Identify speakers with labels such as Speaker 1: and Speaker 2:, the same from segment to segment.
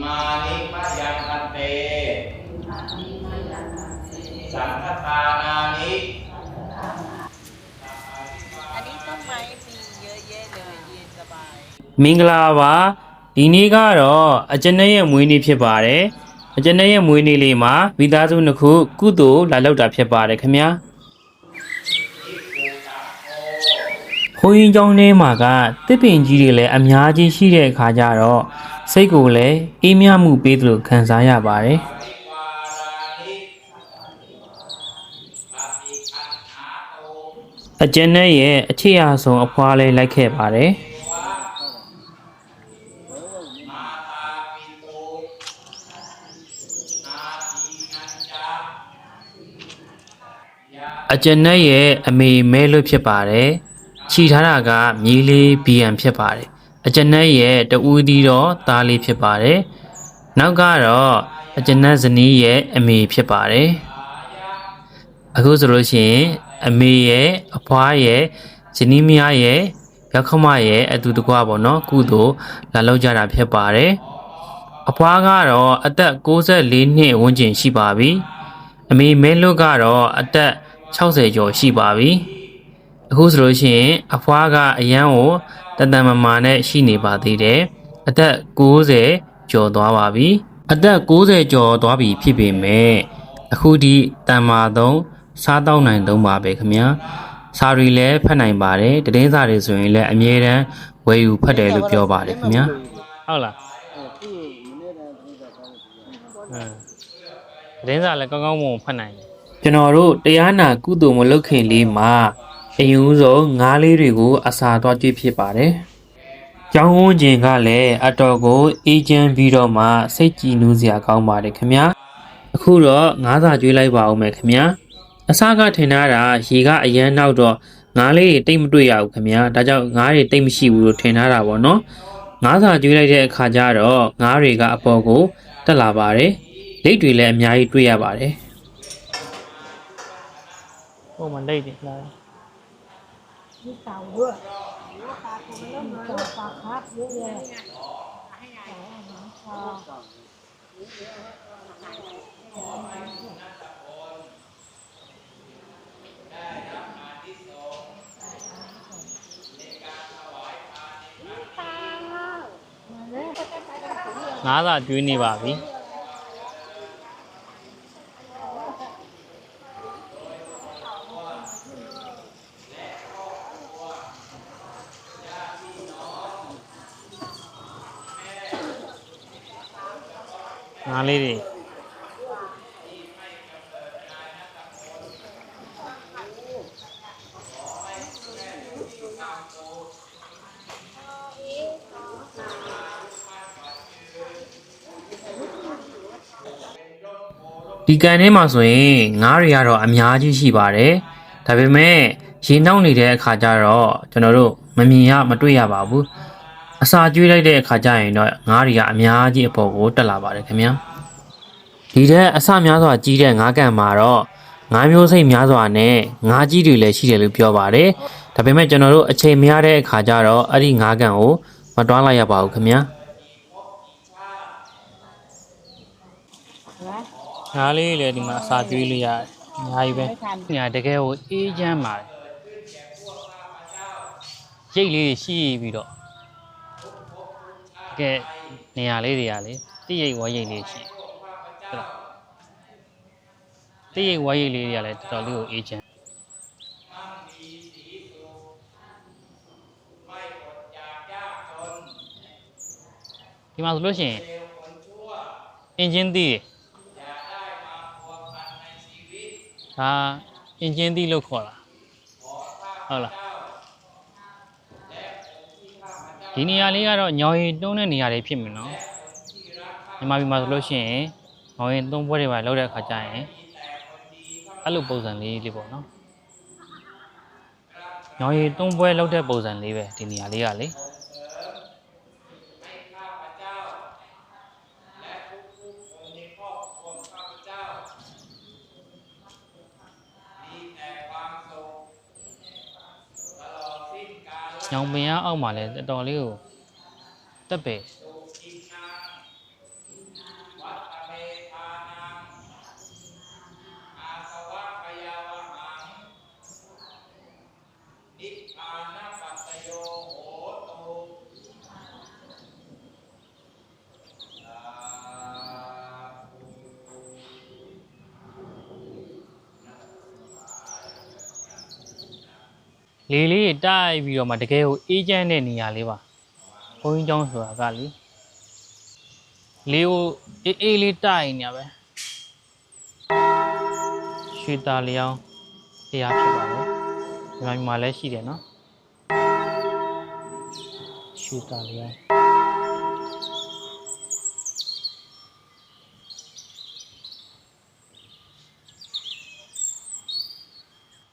Speaker 1: มานิมะยังพันเต สังฆทานานิ
Speaker 2: อันนี้ต้นไม้มีเยอะแยะเลยเย็นสบาย
Speaker 3: မင်္ဂလာပါဒီနေ့ကတော့အကျဉ်းရဲ့မွေးနေ့ဖြစ်ပါတယ်အကျဉ်းရဲ့မွေးနေ့လေးမှာမိသားစုနှစ်ခုကုသိုလ်လာလောက်တာဖြစ်ပါတယ်ခင်ဗျာဘုန်းကြီးကျောင်းထဲမှာကတစ်ပင်ကြီးတွေလည်းအများကြီးရှိတဲ့အခါကျတော့ စိတ်ကိုလည်းအေးမြမှုပေးသလိုခံစားရပါတယ်အကျဉ်းနဲ့ရဲ့အခြေအဆုံအဖွာလေးလိုက်ခဲ့ပါတယ်အကျဉ်းနဲ့ရဲ့အမေမဲလို့ဖြစ်ပါတယ်ခြီထားတာကမြေးလေး BM ဖြစ်ပါတယ် အကျဉ်းရဲ့တူးသီးတော့သားလေးဖြစ်ပါတယ်နောက်ကတော့အကျဉ်းဇနီးရဲ့အမေဖြစ်ပါတယ်အခုဆိုလို့ရှိရင်အမေရဲ့အဖွားရဲ့ဇနီးမယားရဲ့ရောက်ခမရဲ့အတူတကွာပေါ့နော်ကုသိုလ်လာလောက်ကြတာဖြစ်ပါတယ်အဖွားကတော့အသက်64နှစ်ဝန်းကျင်ရှိပါပြီအမေမဲလွတ်ကတော့အသက်60ကျော်ရှိပါပြီ အခုဆိုလို့ရှိရင်အဖွားကအရန်ကိုတတန်မမာနဲ့ရှိနေပါသေးတယ်အသက်60ကျော်သွားပါပြီအသက်60ကျော်သွားပြီဖြစ်ပေမဲ့အခုဒီတန်မာသုံးစားတောက်နိုင်သုံးပါပဲခင်ဗျာစာရီလည်းဖတ်နိုင်ပါတယ်တည်င်းစာတွေဆိုရင်လည်းအမြဲတမ်းဝယ်ယူဖတ်တယ်လို့ပြောပါတယ်ခင်ဗျာဟုတ်လား
Speaker 4: သူ့မနေ့တည်းသူကကောင်းတယ်
Speaker 3: အင်းသတင်းစာလည်းကောင်းကောင်းမွန်ဖတ်နိုင်တယ်ကျွန်တော်တို့တရားနာကုသိုလ်မလုပ်ခင်လေးမှာ အရင်ဦးဆုံးငါးလေးတွေကိုအစာသွားကြည့်ဖြစ်ပါတယ်။ကျောင်းဝန်းကျင်ကလည်းအတော်ကိုအေးချမ်းပြီးတော့မှစိတ်ကြည်နူးစရာကောင်းပါတယ်ခင်ဗျာ။အခုတော့ငါးစာကျွေးလိုက်ပါဦးမယ်ခင်ဗျာ။အစားကထင်ထားတာရေကအရန်နောက်တော့ငါးလေးတွေတိတ်မတွေ့ရဘူးခင်ဗျာ။ဒါကြောင့်ငါးတွေတိတ်မရှိဘူးလို့ထင်ထားတာပေါ့နော်။ငါးစာကျွေးလိုက်တဲ့အခါကျတော့ငါးတွေကအပေါ်ကိုတက်လာပါတယ်။လိတ်တွေလည်းအများကြီးတွေ့ရပါတယ်ဟိုမှာလိတ်တွေလာ
Speaker 5: มีเต่าด้วยมีเต่าปลาครับเยอะแยะเต่าอาหารปลา
Speaker 3: ငါးစာကျွေးနေပါပြီ ငါးလေးတွေဒီကန်ထဲမှာဆိုရင်ငါးတွေကတော့အများကြီးရှိပါတယ်ဒါပေမဲ့ရေနှောက်နေတဲ့အခါကျတော့ကျွန်တော်တို့မမြင်ရမတွေ့ရပါဘူး အစာကျွေးလိုက်တဲ့အခါကျရင်တော့ငါးတွေကအများကြီးအပေါ်ကိုတက်လာပါတယ်ခင်ဗျာဒီတဲ့အစများစွာကြီးတဲ့ငါးကန်မှာတော့ငါးမျိုးစိတ်များစွာနဲ့ငါးကြီးတွေလည်းရှိတယ်လို့ပြောပါတယ်ဒါပေမဲ့ကျွန်တော်တို့အချိန်မရတဲ့အခါကျတော့အဲ့ဒီငါးကန်ကိုမတွားလိုက်ရပါဘူးခင်ဗျာငါးလေးလည်းဒီမှာအစာကျွေးလို့ရတယ်အများကြီးပဲညာတကယ်ကိုအေးချမ်းပါတယ်ရိတ်လေးတွေရှိပြီးတော့ တကယ်နေရာလေးတွေကလေတိရိတ်ဝါရိတ်လေးရှိဟုတ်လားတိရိတ်ဝါရိတ်လေးတွေကလည်းတော်တော်လေးကိုအေးချမ်းဒီမှာဆိုလို့ရှိရင်အင်ဂျင်သီးတွေဒါအင်ဂျင်သီးလို့ခေါ်တာဟုတ်လား ဒီနေရာလေးကတော့ညောင်ရီတုံးတဲ့နေရာလေးဖြစ်မယ်နော်မြန်မာပြည်မှာဆိုလို့ရှိရင်ညောင်ရီသုံးပွဲတွေပါလောက်တဲ့အခါကျရင်အဲ့လိုပုံစံလေးလေးပေါ့နော်ညောင်ရီသုံးပွဲလောက်တဲ့ပုံစံလေးပဲဒီနေရာလေးကလေ ညောင်ပင်ရအောက်မှာလည်းတော်တော်လေးကိုတက်ပဲ လေလေးတိုက်ပြီးတော့မှတကယ်ကိုအေးချမ်းတဲ့နေရာလေးပါဘုန်းကြီးကျောင်းဆိုတာကလေလေကိုအေးအေးလေးတိုက်နေရပဲရွှေတာလျောင်းတရားဖြစ်ပါတယ်ဒီမှာဒီမှာလည်းရှိတယ်နော်ရွှေတာလျောင်း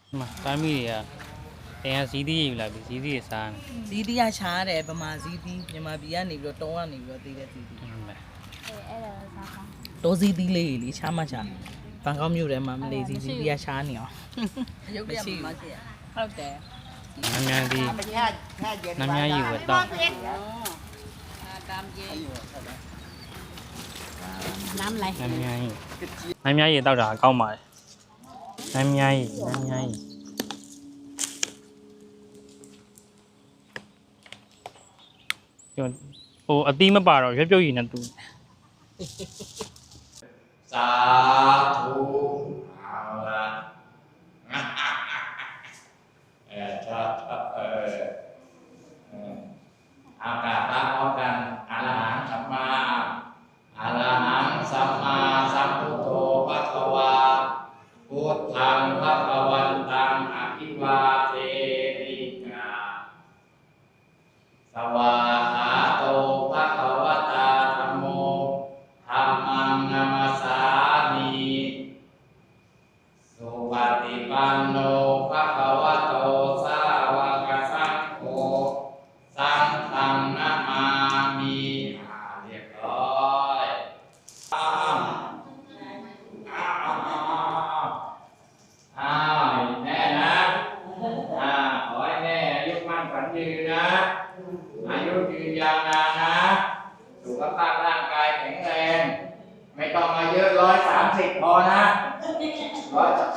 Speaker 3: ဒီမှာတိုင်းမီတွေက တင်ကဇီးသီးရေယူလာပြီးဇီးသီးရေစားတယ်
Speaker 2: ဇီးသီးကရှားတယ်ဗမာဇီးသီးမြန်မာပြည်ကနေပြီးတော့တောင်းကနေပြီးတော့သေးတဲ့ဇီးသီး
Speaker 3: ဟုတ်လားအဲ့ဒါစားပါ
Speaker 2: တောဇီးသီးလေးကြီးလေရှားမှရှားဘန်ကောက်မြို့ထဲမှာမလေးဇီးသီးကရှားနေအောင်ရုပ်ရည်မှာရှိရဟုတ်တယ်
Speaker 3: နမ်းမြန်ဒီနမ်းမြန်ရေဝတ်တော့
Speaker 5: အာတမ်းရေနမ်းလိုက်
Speaker 3: နမ်းမြန်ရေနမ်းမြန်ရေတောက်တာအကောင်းပါတယ်နမ်းမြန်ရေနမ်းမြန်ရေ ကျွန်ဟိုအသီးမပါတော့ရွက်ပြုတ်ရည်နဲ့တူ
Speaker 1: စာသူဟာလာအဲဒါအဲ สุปฏิปันโนภะคะวะโตสาวกสังโฆสังฆังนะมามิอ่าเรียบร้อยอ้าวอ้าวอ้าวแน่นะอ่าขอให้แม่อายุมั่นขวัญยืนนะ อายุยืนยาวนานนะ สุขภาพร่างกายแข็งแรง ไม่ต้องมาเยอะร้อยสามสิบพอนะร้อย